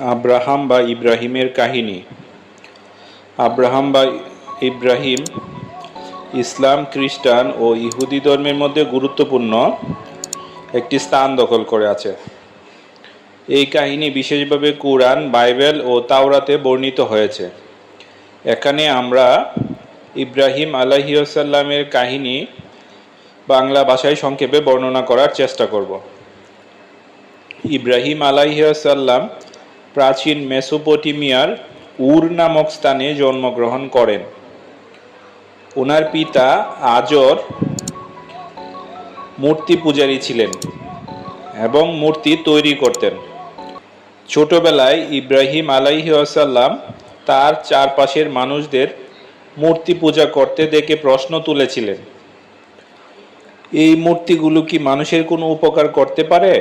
Abraham বা ইব্রাহিমের কাহিনী। আব্রাহাম বা ইব্রাহিম ইসলাম, খ্রিস্টান ও ইহুদি ধর্মের মধ্যে গুরুত্বপূর্ণ একটি স্থান দখল করে আছে। এই কাহিনী বিশেষভাবে কুরআন, বাইবেল ও তাওরাতে বর্ণিত হয়েছে। এখানে আমরা ইব্রাহিম আলাহিসাল্লামের কাহিনী বাংলা ভাষায় সংক্ষেপে বর্ণনা করার চেষ্টা করব। ইব্রাহিম আলাইসাল্লাম প্রাচীন মেসোপটেমিয়ার উর নামক স্থানে জন্মগ্রহণ করেন। ওনার পিতা আজর মূর্তি পূজারী ছিলেন এবং মূর্তি তৈরি করতেন। ছোটবেলায় ইব্রাহিম আলাইসাল্লাম তার চারপাশের মানুষদের মূর্তি পূজা করতে দেখে প্রশ্ন তুলেছিলেন, এই মূর্তিগুলো কি মানুষের কোনো উপকার করতে পারে?